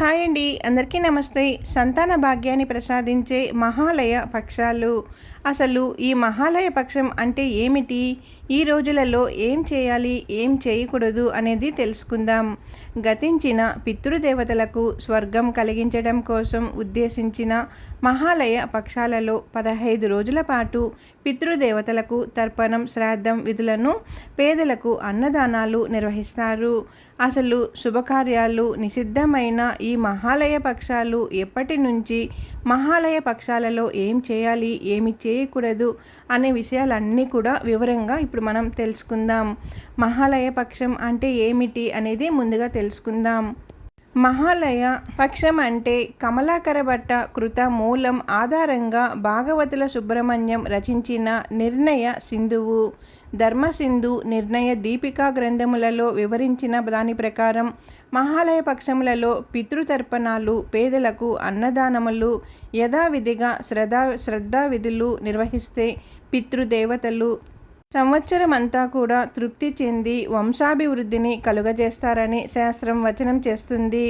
Hi అండి. అందరికీ నమస్తే. సంతాన భాగ్యాన్ని ప్రసాదించే మహాలయ పక్షాలు అసలు ఈ మహాలయ పక్షం అంటే ఏమిటి? ఈ రోజులలో ఏం చేయాలి? ఏం చేయకూడదు? అనేది తెలుసుకుందాం. గతించిన పితృదేవతలకు స్వర్గం కలిగించడం కోసం ఉద్దేశించిన మహాలయ పక్షాలలో పదహైదు రోజుల పాటు పితృదేవతలకు తర్పణం శ్రాద్ధం విధులను పేదలకు అన్నదానాలు నిర్వహిస్తారు. అసలు శుభకార్యాలు నిషిద్ధమైన ఈ మహాలయ పక్షాలు ఎప్పటి నుంచి? మహాలయ పక్షాలలో ఏం చేయాలి? ఏమి చేయకూడదు అనే విషయాలన్నీ కూడా వివరంగా ఇప్పుడు మనం తెలుసుకుందాం. మహాలయ పక్షం అంటే ఏమిటి అనేది ముందుగా తెలుసుకుందాం. మహాలయ పక్షం అంటే కమలాకర భట్ట కృత మూలం ఆధారంగా భాగవతుల సుబ్రహ్మణ్యం రచించిన నిర్ణయ సింధువు. ధర్మసింధు నిర్ణయ దీపికా గ్రంథములలో వివరించిన దాని ప్రకారం మహాలయ పక్షములలో పితృతర్పణాలు పేదలకు అన్నదానములు యథావిధిగా శ్రద్ధా శ్రద్ధా విధులు నిర్వహిస్తే పితృదేవతలు సంవత్సరం అంతా కూడా తృప్తి చెంది వంశాభివృద్ధిని కలుగజేస్తారని శాస్త్రం వచనం చేస్తుంది.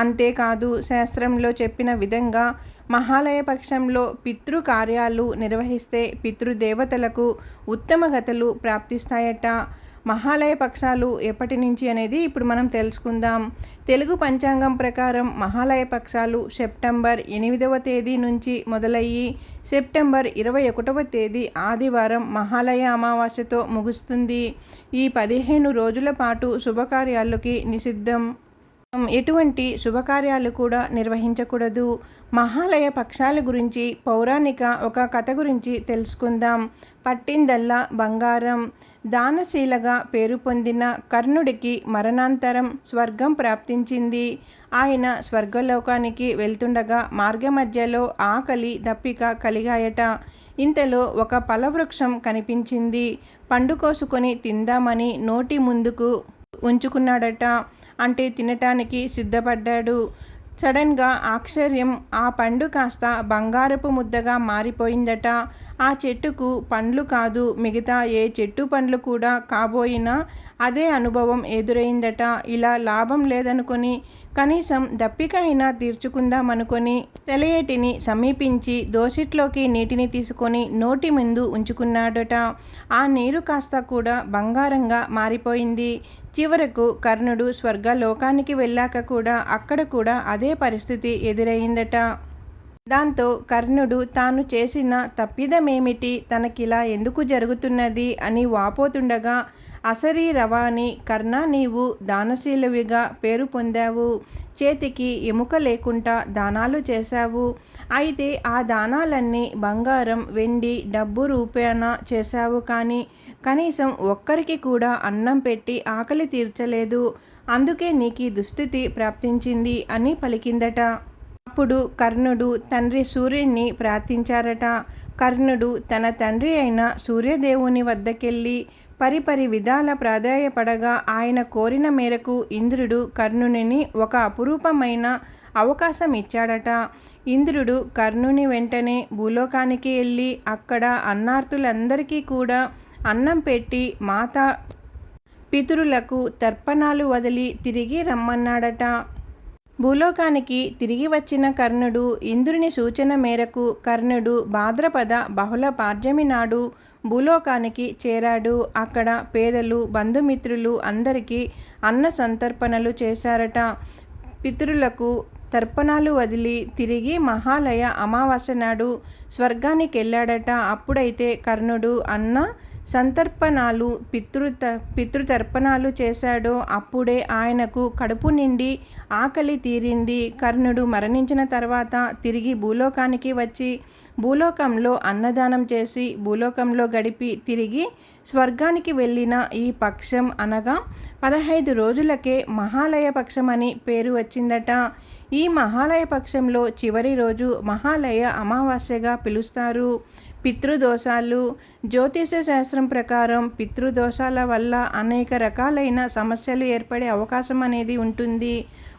అంతేకాదు శాస్త్రంలో చెప్పిన విధంగా మహాలయ పక్షంలో పితృ కార్యాలు నిర్వహిస్తే పితృదేవతలకు ఉత్తమ గతలు ప్రాప్తిస్తాయట. మహాలయ పక్షాలు ఎప్పటి నుంచి అనేది ఇప్పుడు మనం తెలుసుకుందాం. తెలుగు పంచాంగం ప్రకారం మహాలయ పక్షాలు సెప్టెంబర్ ఎనిమిదవ తేదీ నుంచి మొదలయ్యి సెప్టెంబర్ ఇరవై ఒకటవ తేదీ ఆదివారం మహాలయ అమావాస్యతో ముగుస్తుంది. ఈ పదిహేను రోజుల పాటు శుభకార్యాలకి నిషిద్ధం. ఎటువంటి శుభకార్యాలు కూడా నిర్వహించకూడదు. మహాలయ పక్షాల గురించి పౌరాణిక ఒక కథ గురించి తెలుసుకుందాం. పట్టిందల్లా బంగారం. దానశీలగా పేరు పొందిన కర్ణుడికి మరణాంతరం స్వర్గం ప్రాప్తించింది. ఆయన స్వర్గలోకానికి వెళ్తుండగా మార్గమధ్యలో ఆకలి దప్పిక కలిగాయట. ఇంతలో ఒక ఫలవృక్షం కనిపించింది. పండు కోసుకొని తిందామని నోటి ముందుకు ఉంచుకున్నాడట. అంటే తినటానికి సిద్ధపడ్డాడు. సడన్గా ఆశ్చర్యం ఆ పండు కాస్త బంగారపు ముద్దగా మారిపోయిందట. ఆ చెట్టుకు పండ్లు కాదు మిగతా ఏ చెట్టు పండ్లు కూడా కాబోయినా అదే అనుభవం ఎదురైందట. ఇలా లాభం లేదనుకొని కనీసం దప్పిక అయినా తీర్చుకుందామనుకొని తెలియటిని సమీపించి దోసిట్లోకి నీటిని తీసుకొని నోటి ముందు ఉంచుకున్నాడట. ఆ నీరు కాస్త కూడా బంగారంగా మారిపోయింది. చివరకు కర్ణుడు స్వర్గలోకానికి వెళ్ళాక కూడా అక్కడ కూడా అదే పరిస్థితి ఎదురైందట. దాంతో కర్ణుడు తాను చేసిన తప్పిదమేమిటి? తనకిలా ఎందుకు జరుగుతున్నది? అని వాపోతుండగా అసరీ రవాణి కర్ణ నీవు దానశీలువిగా పేరు పొందావు. చేతికి ఎముక లేకుండా దానాలు చేశావు. అయితే ఆ దానాలన్నీ బంగారం వెండి డబ్బు రూపేణ చేశావు కానీ కనీసం ఒక్కరికి కూడా అన్నం పెట్టి ఆకలి తీర్చలేదు. అందుకే నీకు దుస్థితి ప్రాప్తించింది అని పలికిందట. అప్పుడు కర్ణుడు తండ్రి సూర్యుని ప్రార్థించారట. కర్ణుడు తన తండ్రి అయిన సూర్యదేవుని వద్దకెళ్ళి పరిపరి విధాల ప్రాధాయపడగా ఆయన కోరిన మేరకు ఇంద్రుడు కర్ణుని ఒక అపురూపమైన అవకాశం ఇచ్చాడట. ఇంద్రుడు కర్ణుని వెంటనే భూలోకానికి వెళ్ళి అక్కడ అన్నార్థులందరికీ కూడా అన్నం పెట్టి మాత పితరులకు తర్పణాలు వదిలి తిరిగి రమ్మన్నాడట. భూలోకానికి తిరిగి వచ్చిన కర్ణుడు ఇంద్రుని సూచన మేరకు కర్ణుడు భాద్రపద బహుళ పార్జమి నాడు భూలోకానికి చేరాడు. అక్కడ పేదలు బంధుమిత్రులు అందరికీ అన్న సంతర్పణలు చేశారట. పితరులకు తర్పణాలు వదిలి తిరిగి మహాలయ అమావాస్య నాడు స్వర్గానికి వెళ్ళాడట అప్పుడైతే కర్ణుడు అన్న సంతర్పణాలు పితృ పితృతర్పణాలు చేశాడో అప్పుడే ఆయనకు కడుపు నిండి ఆకలి తీరింది. కర్ణుడు మరణించిన తర్వాత తిరిగి భూలోకానికి వచ్చి భూలోకంలో అన్నదానం చేసి భూలోకంలో గడిపి తిరిగి స్వర్గానికి వెళ్ళిన ఈ పక్షం అనగా పదహైదు రోజులకే మహాలయ పక్షం అని పేరు వచ్చిందట. ఈ మహాలయ పక్షంలో చివరి రోజు మహాలయ అమావాస్యగా పిలుస్తారు. పితృదోషాలు జ్యోతిష శాస్త్రం ప్రకారం పితృదోషాల వల్ల అనేక రకాలైన సమస్యలు ఏర్పడే అవకాశం అనేది ఉంటుంది.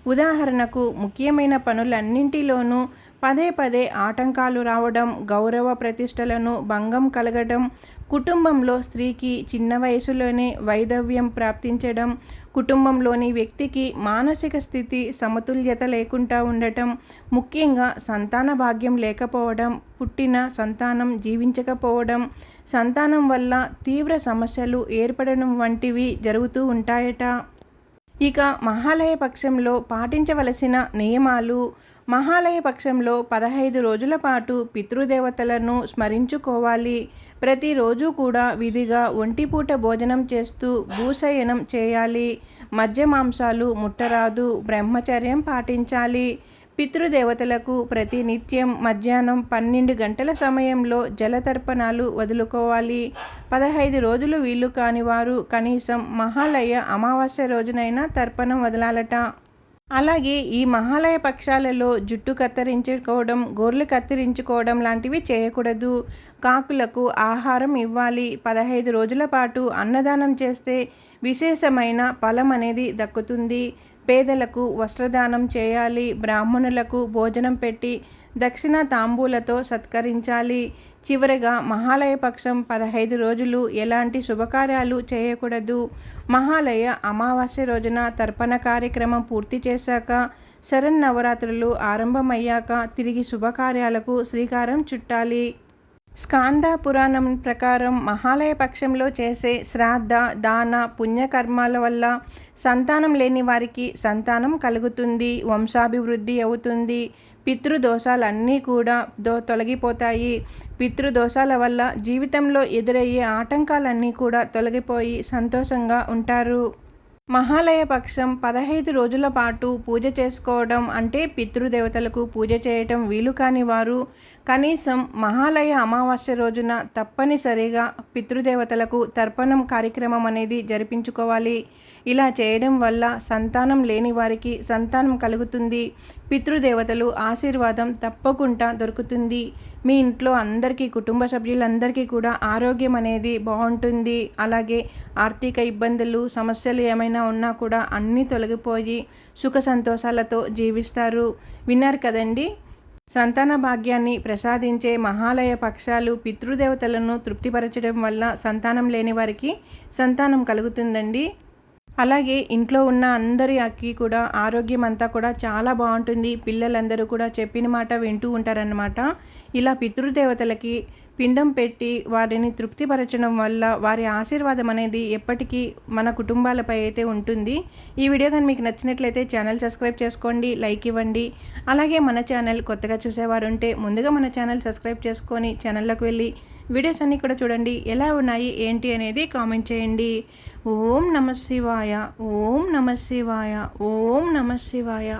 ఉదాహరణకు ముఖ్యమైన పనులన్నింటిలోనూ పదే పదే ఆటంకాలు రావడం గౌరవ ప్రతిష్టలను భంగం కలగడం కుటుంబంలో స్త్రీకి చిన్న వయసులోనే వైధవ్యం ప్రాప్తించడం కుటుంబంలోని వ్యక్తికి మానసిక స్థితి సమతుల్యత లేకుండా ఉండటం ముఖ్యంగా సంతాన భాగ్యం లేకపోవడం పుట్టిన సంతానం జీవించకపోవడం సంతానం వల్ల తీవ్ర సమస్యలు ఏర్పడడం వంటివి జరుగుతూ ఉంటాయట. ఇక మహాలయ పక్షంలో పాటించవలసిన నియమాలు మహాలయ పక్షంలో పదహైదు రోజుల పాటు పితృదేవతలను స్మరించుకోవాలి. ప్రతిరోజు కూడా విధిగా ఒంటిపూట భోజనం చేస్తూ భూశయనం చేయాలి. మధ్య మాంసాలు ముట్టరాదు బ్రహ్మచర్యం పాటించాలి. పితృదేవతలకు ప్రతినిత్యం మధ్యాహ్నం పన్నెండు గంటల సమయంలో జలతర్పణాలు వదులుకోవాలి. పదహైదు రోజులు వీలు కాని వారు కనీసం మహాలయ అమావాస్య రోజునైనా తర్పణం వదలాలట. అలాగే ఈ మహాలయ పక్షాలలో జుట్టు కత్తిరించుకోవడం గొర్రెలు కత్తిరించుకోవడం లాంటివి చేయకూడదు. కాకులకు ఆహారం ఇవ్వాలి. పదహైదు రోజుల పాటు అన్నదానం చేస్తే విశేషమైన ఫలం అనేది దక్కుతుంది. పేదలకు వస్త్రదానం చేయాలి బ్రాహ్మణులకు భోజనం పెట్టి దక్షిణ తాంబూలతో సత్కరించాలి. చివరిగా మహాలయ పక్షం పదహైదు రోజులు ఎలాంటి శుభకార్యాలు చేయకూడదు. మహాలయ అమావాస్య రోజున తర్పణ కార్యక్రమం పూర్తి చేశాక శరన్నవరాత్రులు ఆరంభమయ్యాక తిరిగి శుభకార్యాలకు శ్రీకారం చుట్టాలి. స్కాంద పురాణం ప్రకారం మహాలయ పక్షంలో చేసే శ్రాద్ధ దాన పుణ్యకర్మాల వల్ల సంతానం లేని వారికి సంతానం కలుగుతుంది వంశాభివృద్ధి అవుతుంది. పితృదోషాలన్నీ కూడా దో తొలగిపోతాయి. పితృదోషాల వల్ల జీవితంలో ఎదురయ్యే ఆటంకాలన్నీ కూడా తొలగిపోయి సంతోషంగా ఉంటారు. మహాలయ పక్షం పదహైదు రోజుల పాటు పూజ చేసుకోవడం అంటే పితృదేవతలకు పూజ చేయటం వీలు కాని వారు కనీసం మహాలయ అమావాస్య రోజున తప్పనిసరిగా పితృదేవతలకు తర్పణం కార్యక్రమం అనేది జరిపించుకోవాలి. ఇలా చేయడం వల్ల సంతానం లేని వారికి సంతానం కలుగుతుంది. పితృదేవతలు ఆశీర్వాదం తప్పకుండా దొరుకుతుంది. మీ ఇంట్లో అందరికీ కుటుంబ సభ్యులందరికీ కూడా ఆరోగ్యం అనేది బాగుంటుంది. అలాగే ఆర్థిక ఇబ్బందులు సమస్యలు ఏమైనా ఉన్నా కూడా అన్నీ తొలగిపోయి సుఖ సంతోషాలతో జీవిస్తారు. విన్నారు కదండి? సంతాన భాగ్యాన్ని ప్రసాదించే మహాలయ పక్షాలు పితృదేవతలను తృప్తిపరచడం వల్ల సంతానం లేని వారికి సంతానం కలుగుతుందండి. అలాగే ఇంట్లో ఉన్న అందరి అక్కి కూడా ఆరోగ్యం అంతా కూడా చాలా బాగుంటుంది. పిల్లలందరూ కూడా చెప్పిన మాట వింటూ ఉంటారన్నమాట. ఇలా పితృదేవతలకి పిండం పెట్టి వారిని తృప్తిపరచడం వల్ల వారి ఆశీర్వాదం అనేది ఎప్పటికీ మన కుటుంబాలపై అయితే ఉంటుంది. ఈ వీడియో కానీ మీకు నచ్చినట్లయితే ఛానల్ సబ్స్క్రైబ్ చేసుకోండి లైక్ ఇవ్వండి. అలాగే మన ఛానల్ కొత్తగా చూసేవారు ఉంటే ముందుగా మన ఛానల్ సబ్స్క్రైబ్ చేసుకొని ఛానల్లోకి వెళ్ళి వీడియోస్ అన్నీ కూడా చూడండి. ఎలా ఉన్నాయి? ఏంటి అనేది కామెంట్ చేయండి. ఓం నమ శివాయ. ఓం నమ శివాయ. ఓం నమ శివాయ.